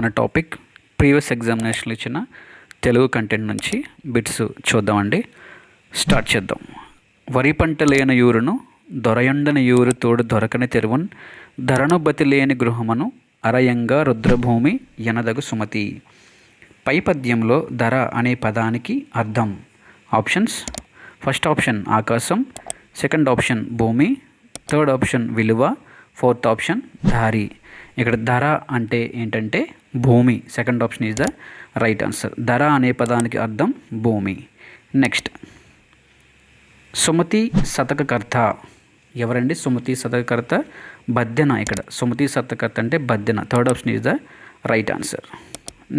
మన topic previous ఎగ్జామినేషన్లు ఇచ్చిన తెలుగు కంటెంట్ నుంచి బిట్స్ చూద్దామండి. స్టార్ట్ చేద్దాం. వరి పంట లేని యూరును దొరయండని యూరు తోడు దొరకని తెరువున్ ధరణు బతి లేని గృహమును అరయంగా రుద్రభూమి ఎనదగు సుమతి. పై పద్యంలో ధర అనే పదానికి అర్థం. ఆప్షన్స్? ఫస్ట్ ఆప్షన్ ఆకాశం సెకండ్ ఆప్షన్ భూమి థర్డ్ ఆప్షన్ విలువ ఫోర్త్ ఆప్షన్ దారి. ఇక్కడ ధర అంటే ఏంటంటే భూమి. Second option is the right answer ధర అనే పదానికి అర్థం భూమి. నెక్స్ట్ సుమతి శతకకర్త. ఎవరండి? సుమతి శతకకర్త బద్దెన ఇక్కడ సుమతి శతకర్త అంటే Baddena third option is the right answer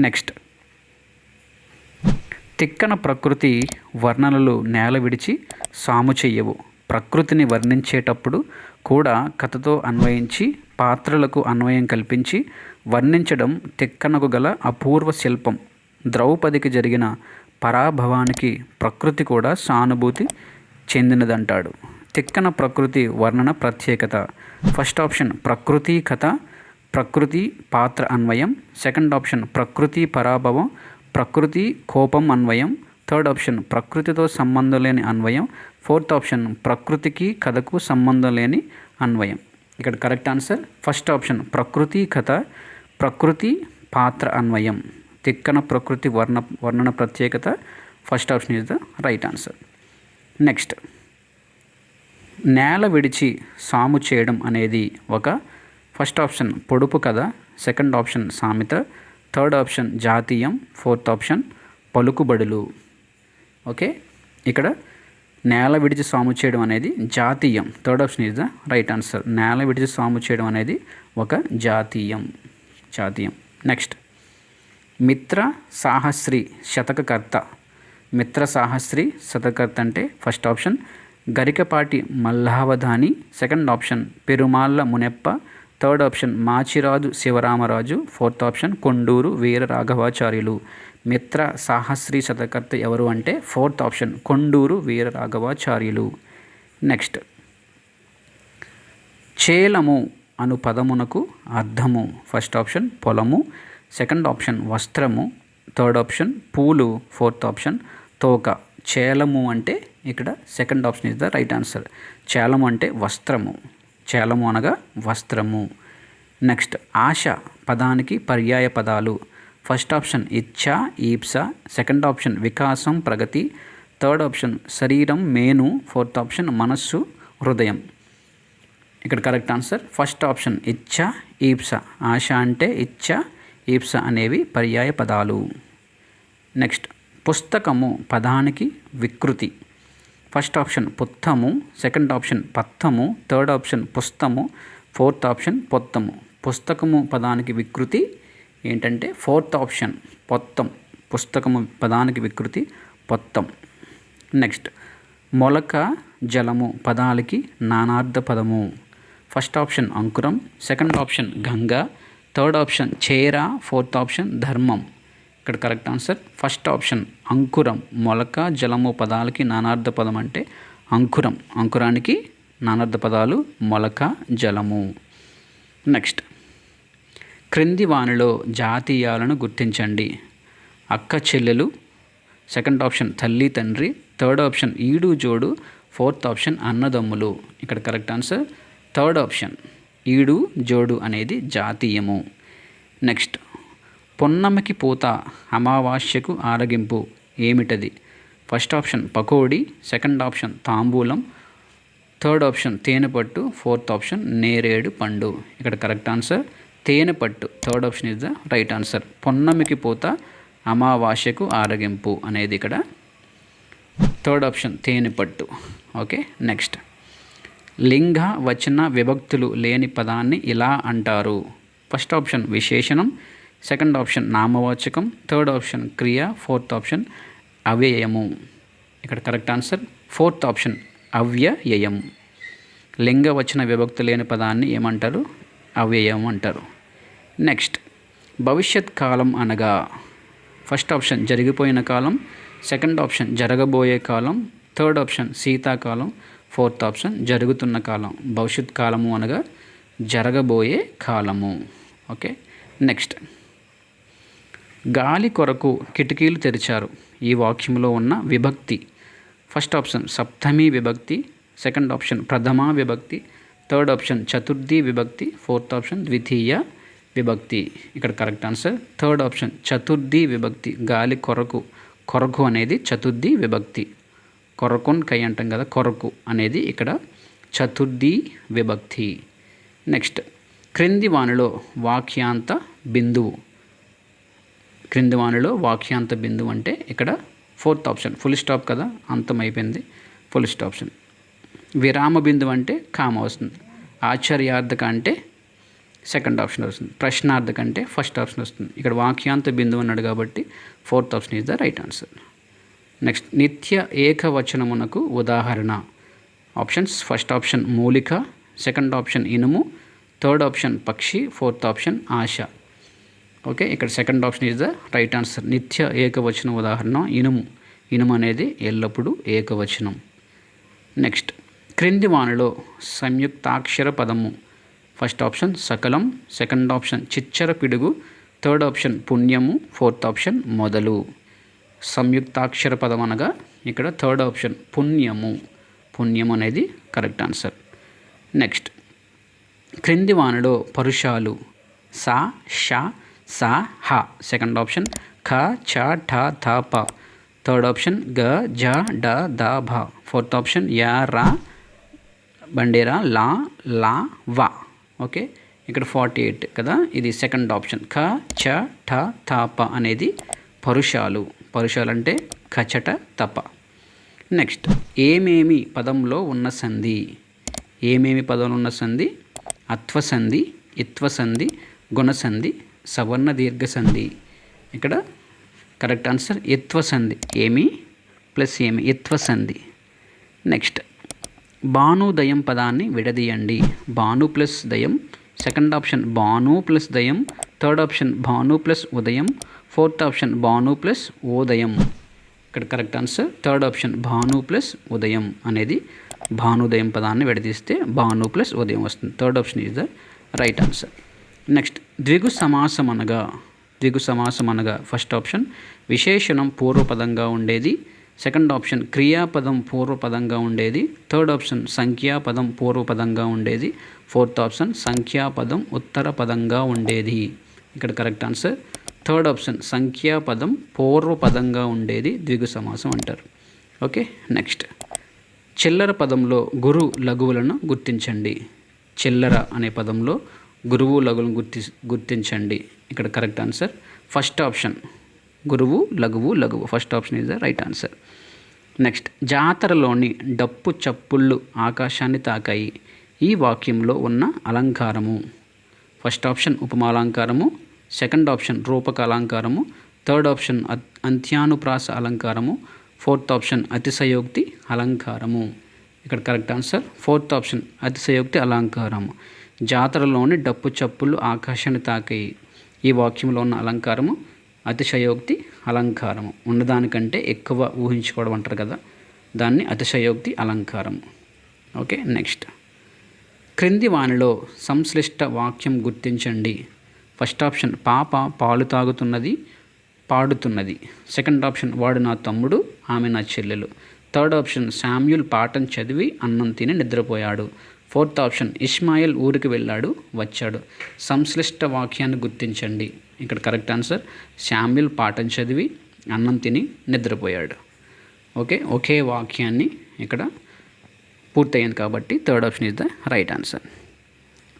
next Tikkana ప్రకృతి వర్ణనలు నేల విడిచి సాము చెయ్యవు. ప్రకృతిని వర్ణించేటప్పుడు కూడా కథతో అన్వయించి పాత్రలకు అన్వయం కల్పించి వర్ణించడం తిక్కనకు గల అపూర్వ శిల్పం. ద్రౌపదికి జరిగిన పరాభవానికి ప్రకృతి కూడా సానుభూతి చెందినదంటాడు. తిక్కన ప్రకృతి వర్ణన ప్రత్యేకత. ఫస్ట్ ఆప్షన్ ప్రకృతి కథ ప్రకృతి పాత్ర అన్వయం. సెకండ్ ఆప్షన్ ప్రకృతి పరాభవం ప్రకృతి కోపం అన్వయం. థర్డ్ ఆప్షన్ ప్రకృతితో సంబంధం లేని అన్వయం. ఫోర్త్ ఆప్షన్ ప్రకృతికి కథకు సంబంధం లేని అన్వయం. ఇక్కడ కరెక్ట్ ఆన్సర్ ఫస్ట్ ఆప్షన్ ప్రకృతి కథ ప్రకృతి పాత్ర అన్వయం. తిక్కన ప్రకృతి వర్ణ వర్ణన ప్రత్యేకత first option is the right answer next నేల విడిచి సాము చేయడం అనేది ఒక ఫస్ట్ ఆప్షన్ పొడుపు కథ. సెకండ్ ఆప్షన్ సామెత. థర్డ్ ఆప్షన్ జాతీయం. ఫోర్త్ ఆప్షన్ పలుకుబడులు. ఓకే? ఇక్కడ నేల విడిచి సాము చేయడం అనేది జాతీయం. Third option is the right answer నేల విడిచి సాము చేయడం అనేది ఒక జాతీయం. జాతీయం. నెక్స్ట్ మిత్ర సాహస్రి శతకకర్త. మిత్ర సాహస్రి శతకర్త అంటే first option Garikapati Mallavadhani. Second option Perumalla Muneppa. Third option Machiraju Sivaramaraju fourth option Konduru Veera Raghavacharyulu Mitra Sahasri శతకర్త ఎవరు అంటే? Fourth option Konduru Veera Raghavacharyulu next చేలము అను పదమునకు అర్థము. ఫస్ట్ ఆప్షన్ పొలము సెకండ్ ఆప్షన్ వస్త్రము థర్డ్ ఆప్షన్ పూలు fourth option తోక చేలము అంటే ఇక్కడ second option is the right answer చేలము అంటే వస్త్రము చేలము అనగా వస్త్రము. నెక్స్ట్ ఆశ పదానికి పర్యాయ పదాలు. ఫస్ట్ ఆప్షన్ ఇచ్ఛ ఈప్స. సెకండ్ ఆప్షన్ వికాసం ప్రగతి. థర్డ్ ఆప్షన్ శరీరం మేను. ఫోర్త్ ఆప్షన్ మనస్సు హృదయం. ఇక్కడ కరెక్ట్ ఆన్సర్ ఫస్ట్ ఆప్షన్ ఇచ్ఛ ఈప్స. ఆశ అంటే ఇచ్ఛ ఈప్స అనేవి పర్యాయ పదాలు. నెక్స్ట్ పుస్తకము పదానికి వికృతి. ఫస్ట్ ఆప్షన్ పుత్తము సెకండ్ ఆప్షన్ పత్తము థర్డ్ ఆప్షన్ పుస్తము ఫోర్త్ ఆప్షన్ పొత్తము. పుస్తకము పదానికి వికృతి ఏంటంటే ఫోర్త్ ఆప్షన్ పొత్తం. పుస్తకము పదానికి వికృతి పొత్తం. నెక్స్ట్ మొలక జలము పదాలకి నానార్థ పదము. ఫస్ట్ ఆప్షన్ అంకురం second option Ganga third option చేర ఫోర్త్ ఆప్షన్ ధర్మం. ఇక్కడ కరెక్ట్ ఆన్సర్ ఫస్ట్ ఆప్షన్ అంకురం. మొలక జలము పదాలకి నానార్థ పదం అంటే అంకురం. అంకురానికి నానార్థ పదాలు మొలక జలము. నెక్స్ట్ క్రింది వానిలో జాతీయాలను గుర్తించండి. అక్క చెల్లెలు. సెకండ్ ఆప్షన్ తల్లి తండ్రి. థర్డ్ ఆప్షన్ ఈడు జోడు. ఫోర్త్ ఆప్షన్ అన్నదమ్ములు. ఇక్కడ కరెక్ట్ ఆన్సర్ థర్డ్ ఆప్షన్ ఈడు జోడు అనేది జాతీయము. నెక్స్ట్ పొన్నమ్మకి పూత అమావాస్యకు ఆరగింపు. ఏమిటది? First option pakodi second option తాంబూలం థర్డ్ ఆప్షన్ తేనెపట్టు ఫోర్త్ ఆప్షన్ నేరేడు పండు. ఇక్కడ కరెక్ట్ ఆన్సర్ తేనెపట్టు. Third option is the right answer. పొన్నమికి పూత అమావాస్యకు ఆరగింపు అనేది ఇక్కడ థర్డ్ ఆప్షన్ తేనెపట్టు. Okay next. లింగ వచన విభక్తులు లేని పదాన్ని ఇలా అంటారు. ఫస్ట్ ఆప్షన్ విశేషణం సెకండ్ ఆప్షన్ నామవాచకం థర్డ్ ఆప్షన్ క్రియ ఫోర్త్ ఆప్షన్ అవ్యయము. ఇక్కడ కరెక్ట్ ఆన్సర్ ఫోర్త్ ఆప్షన్ అవ్యయం లింగ వచ్చిన విభక్తి లేని పదాన్ని ఏమంటారు? అవ్యయం అంటారు. నెక్స్ట్ భవిష్యత్ కాలం అనగా ఫస్ట్ ఆప్షన్ జరిగిపోయిన కాలం సెకండ్ ఆప్షన్ జరగబోయే కాలం థర్డ్ ఆప్షన్ శీతాకాలం ఫోర్త్ ఆప్షన్ జరుగుతున్న కాలం భవిష్యత్ కాలము అనగా జరగబోయే కాలము. Okay next. గాలి కొరకు కిటికీలు తెరిచారు. ఈ వాక్యంలో ఉన్న విభక్తి. ఫస్ట్ ఆప్షన్ సప్తమి విభక్తి. సెకండ్ ఆప్షన్ ప్రథమా విభక్తి. థర్డ్ ఆప్షన్ చతుర్థి విభక్తి. ఫోర్త్ ఆప్షన్ ద్వితీయ విభక్తి. ఇక్కడ కరెక్ట్ ఆన్సర్. థర్డ్ ఆప్షన్ చతుర్థి విభక్తి. గాలి కొరకు. కొరకు అనేది చతుర్థి విభక్తి. కొరకొన్ కై అంటాం కదా కొరకు అనేది ఇక్కడ చతుర్థి విభక్తి. నెక్స్ట్ క్రింది వానిలో వాక్యాంత బిందువు. క్రింది వాణిలో వాక్యాంత బిందువు అంటే ఇక్కడ ఫోర్త్ ఆప్షన్. ఫుల్ స్టాప్ కదా? అంతం అయిపోయింది. ఫుల్ స్టాప్షన్ విరామ బిందువు అంటే కామ వస్తుంది. ఆశ్చర్యార్థక అంటే సెకండ్ ఆప్షన్ వస్తుంది. ప్రశ్నార్థక అంటే ఫస్ట్ ఆప్షన్ వస్తుంది. ఇక్కడ వాక్యాంత బిందువు అన్నాడు కాబట్టి fourth option is the right answer next నిత్య ఏకవచనమునకు ఉదాహరణ. ఆప్షన్స్ ఫస్ట్ ఆప్షన్ మూలిక సెకండ్ ఆప్షన్ ఇనుము థర్డ్ ఆప్షన్ పక్షి ఫోర్త్ ఆప్షన్ ఆశ. ఓకే ఇక్కడ second option is the right answer నిత్య ఏకవచనం ఉదాహరణ ఇనుము. ఇనుము అనేది ఎల్లప్పుడూ ఏకవచనం. నెక్స్ట్ క్రింది వానలో సంయుక్తాక్షర పదము. ఫస్ట్ ఆప్షన్ సకలం. సెకండ్ ఆప్షన్ చిచ్చర పిడుగు. థర్డ్ ఆప్షన్ పుణ్యము. ఫోర్త్ ఆప్షన్ మొదలు. సంయుక్తాక్షర పదం అనగా ఇక్కడ థర్డ్ ఆప్షన్ పుణ్యము. పుణ్యం అనేది కరెక్ట్ ఆన్సర్ నెక్స్ట్ క్రింది వానలో పరుషాలు. సా షా సా హ సెకండ్ ఆప్షన్ ఖ చ ఠ థ ప థర్డ్ ఆప్షన్ గ జ డ ద భ ఫోర్త్ ఆప్షన్ యా రా బండేరా లా లా వా. ఓకే ఇక్కడ ఫార్టీ ఎయిట్ కదా? ఇది సెకండ్ ఆప్షన్ ఖ చ ఠ థ ప అనేది పరుషాలు. పరుషాలు అంటే ఖచట తప. నెక్స్ట్ ఏమేమి పదంలో ఉన్న సంధి? ఏమేమి పదంలో ఉన్న సంధి? అత్వసంధి ఇత్వసంధి గుణసంధి సవర్ణ దీర్ఘ సంధి ఇక్కడ కరెక్ట్ ఆన్సర్ ఇత్వసంధి ఏమి? ప్లస్ ఏమి? ఇత్వసంధి నెక్స్ట్. భానుదయం పదాన్ని విడదీయండి. భాను ప్లస్ దయం. సెకండ్ ఆప్షన్ భాను ప్లస్ దయం. థర్డ్ ఆప్షన్ భాను ప్లస్ ఉదయం. ఫోర్త్ ఆప్షన్ భాను ప్లస్ ఉదయం ఇక్కడ కరెక్ట్ ఆన్సర్ థర్డ్ ఆప్షన్ భాను ప్లస్ ఉదయం అనేది భానుదయం పదాన్ని విడదీస్తే భాను ప్లస్ ఉదయం వస్తుంది. Third option is the right answer. Next. ద్విగు సమాసం అనగా ద్విగు సమాసం అనగా ఫస్ట్ ఆప్షన్ విశేషణం పూర్వపదంగా ఉండేది. సెకండ్ ఆప్షన్ క్రియాపదం పూర్వపదంగా ఉండేది. థర్డ్ ఆప్షన్ సంఖ్యాపదం పూర్వపదంగా ఉండేది. ఫోర్త్ ఆప్షన్ సంఖ్యాపదం ఉత్తర పదంగా ఉండేది. ఇక్కడ కరెక్ట్ ఆన్సర్ థర్డ్ ఆప్షన్ సంఖ్యాపదం పూర్వపదంగా ఉండేది. ద్విగు సమాసం అంటారు. ఓకే నెక్స్ట్ చిల్లర పదంలో గురు లఘువులను గుర్తించండి. చిల్లర అనే పదంలో గురువు లఘువులను గుర్తి గుర్తించండి. ఇక్కడ కరెక్ట్ ఆన్సర్ ఫస్ట్ ఆప్షన్ గురువు లఘువు లఘువు. First option is the right answer next జాతరలోని డప్పు చప్పుళ్ళు ఆకాశాన్ని తాకాయి. ఈ వాక్యంలో ఉన్న అలంకారము. ఫస్ట్ ఆప్షన్ ఉపమాలంకారము. సెకండ్ ఆప్షన్ రూపక అలంకారము థర్డ్ ఆప్షన్ అంత్యానుప్రాస అలంకారము. ఫోర్త్ ఆప్షన్ అతిశయోక్తి అలంకారము. ఇక్కడ కరెక్ట్ ఆన్సర్ ఫోర్త్ ఆప్షన్ అతిశయోక్తి అలంకారము. జాతరలోని డప్పు చప్పులు ఆకాశాన్ని తాకాయి. ఈ వాక్యంలో ఉన్న అలంకారము అతిశయోక్తి అలంకారము. ఉన్నదానికంటే ఎక్కువ ఊహించుకోవడం అంటారు కదా దాన్ని అతిశయోక్తి అలంకారం ఓకే నెక్స్ట్. క్రింది వానిలో సంశ్లిష్ట వాక్యం గుర్తించండి. ఫస్ట్ ఆప్షన్ పాప పాలు తాగుతున్నది పాడుతున్నది. సెకండ్ ఆప్షన్ వాడు నా తమ్ముడు ఆమె నా చెల్లెలు. థర్డ్ ఆప్షన్ శామ్యుల్ పాఠం చదివి అన్నం తిని నిద్రపోయాడు. ఫోర్త్ ఆప్షన్ ఇస్మాయిల్ ఊరికి వెళ్ళాడు వచ్చాడు. సంశ్లిష్ట వాక్యాన్ని గుర్తించండి. ఇక్కడ కరెక్ట్ ఆన్సర్ శామ్యుల్ పాఠం చదివి అన్నం తిని నిద్రపోయాడు. ఓకే ఒకే వాక్యాన్ని ఇక్కడ పూర్తయింది కాబట్టి third option is the right answer.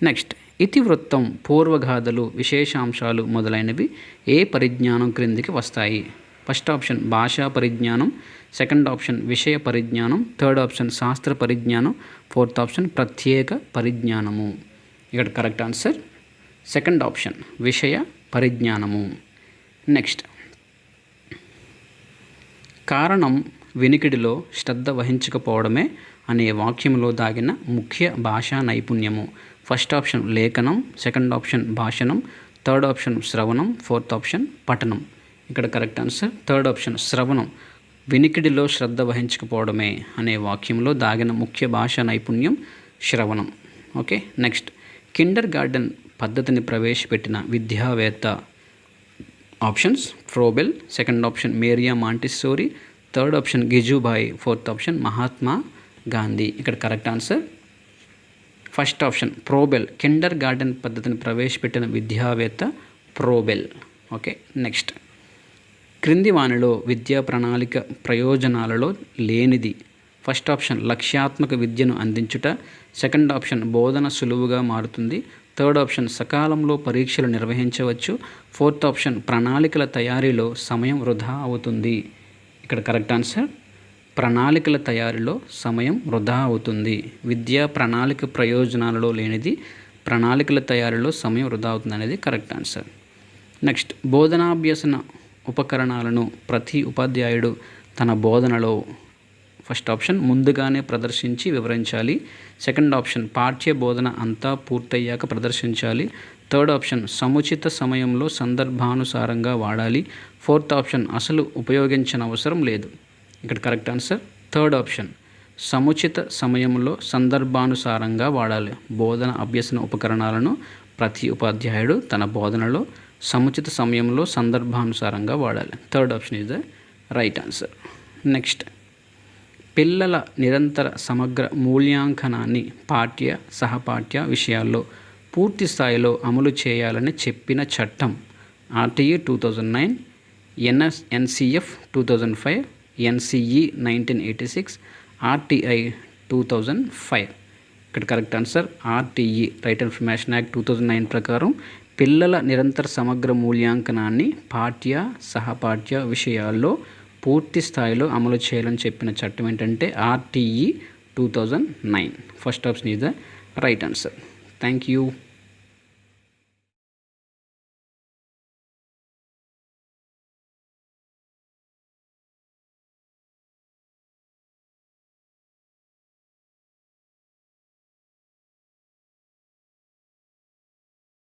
Next ఇతివృత్తం పూర్వగాథలు విశేషాంశాలు మొదలైనవి ఏ పరిజ్ఞానం క్రిందికి వస్తాయి? ఫస్ట్ ఆప్షన్ భాషా పరిజ్ఞానం సెకండ్ ఆప్షన్ విషయ పరిజ్ఞానం థర్డ్ ఆప్షన్ శాస్త్ర పరిజ్ఞానం ఫోర్త్ ఆప్షన్ ప్రత్యేక పరిజ్ఞానము. ఇక్కడ కరెక్ట్ ఆన్సర్? సెకండ్ ఆప్షన్ విషయ పరిజ్ఞానము. నెక్స్ట్. కారణం వినికిడిలో శ్రద్ధ వహించకపోవడమే అనే వాక్యంలో దాగిన ముఖ్య భాషా నైపుణ్యము. ఫస్ట్ ఆప్షన్ లేఖనం సెకండ్ ఆప్షన్ భాషణం థర్డ్ ఆప్షన్ శ్రవణం ఫోర్త్ ఆప్షన్ పఠనం. ఇక్కడ కరెక్ట్ ఆన్సర్. థర్డ్ ఆప్షన్ శ్రవణం. వినికిడిలో శ్రద్ధ వహించకపోవడమే అనే వాక్యంలో దాగిన ముఖ్య భాషా నైపుణ్యం శ్రవణం. Okay next. కిండర్ గార్డెన్ పద్ధతిని ప్రవేశపెట్టిన విద్యావేత్త options Froebel second option Maria Montessori. Third option Gijubhai. Fourth option Mahatma Gandhi. ఇక్కడ correct answer. First option Froebel. Kindergarten పద్ధతిని ప్రవేశపెట్టిన విద్యావేత్త ప్రోబెల్. Okay next. క్రింది వానిలో విద్యా ప్రణాళిక ప్రయోజనాలలో లేనిది. ఫస్ట్ ఆప్షన్ లక్ష్యాత్మక విద్యను అందించుట సెకండ్ ఆప్షన్ బోధన సులువుగా మారుతుంది థర్డ్ ఆప్షన్ సకాలంలో పరీక్షలు నిర్వహించవచ్చు ఫోర్త్ ఆప్షన్ ప్రణాళికల తయారీలో సమయం వృధా అవుతుంది. ఇక్కడ కరెక్ట్ ఆన్సర్? ప్రణాళికల తయారీలో సమయం వృధా అవుతుంది. విద్యా ప్రణాళిక ప్రయోజనాలలో లేనిది ప్రణాళికల తయారీలో సమయం వృధా అవుతుంది అనేది కరెక్ట్ ఆన్సర్. నెక్స్ట్ బోధనాభ్యసన ఉపకరణాలను ప్రతి ఉపాధ్యాయుడు తన బోధనలో ఫస్ట్ ఆప్షన్ ముందుగానే ప్రదర్శించి వివరించాలి. సెకండ్ ఆప్షన్ పాఠ్య బోధన అంతా పూర్తయ్యాక ప్రదర్శించాలి. థర్డ్ ఆప్షన్ సముచిత సమయంలో సందర్భానుసారంగా వాడాలి. ఫోర్త్ ఆప్షన్ అసలు ఉపయోగించిన అవసరం లేదు. ఇక్కడ కరెక్ట్ ఆన్సర్. థర్డ్ ఆప్షన్ సముచిత సమయంలో సందర్భానుసారంగా వాడాలి. బోధన అభ్యసన ఉపకరణాలను ప్రతి ఉపాధ్యాయుడు తన బోధనలో సముచిత సమయంలో సందర్భానుసారంగా వాడాలి. Third option is the right answer next పిల్లల నిరంతర సమగ్ర మూల్యాంకనాన్ని పాఠ్య సహపాఠ్య విషయాల్లో పూర్తి స్థాయిలో అమలు చేయాలని చెప్పిన చట్టం RTE two thousand nine NS NCF two thousand five NCE nineteen eighty six RTI two thousand five ఇక్కడ correct answer RTE right information act two thousand nine ప్రకారం పిల్లల నిరంతర సమగ్ర మూల్యాంకనాన్ని పాఠ్య సహపాఠ్య విషయాల్లో పూర్తి స్థాయిలో అమలు చేయాలని చెప్పిన చట్టం ఏంటంటే RTE two thousand nine. First option is the right answer. Thank you.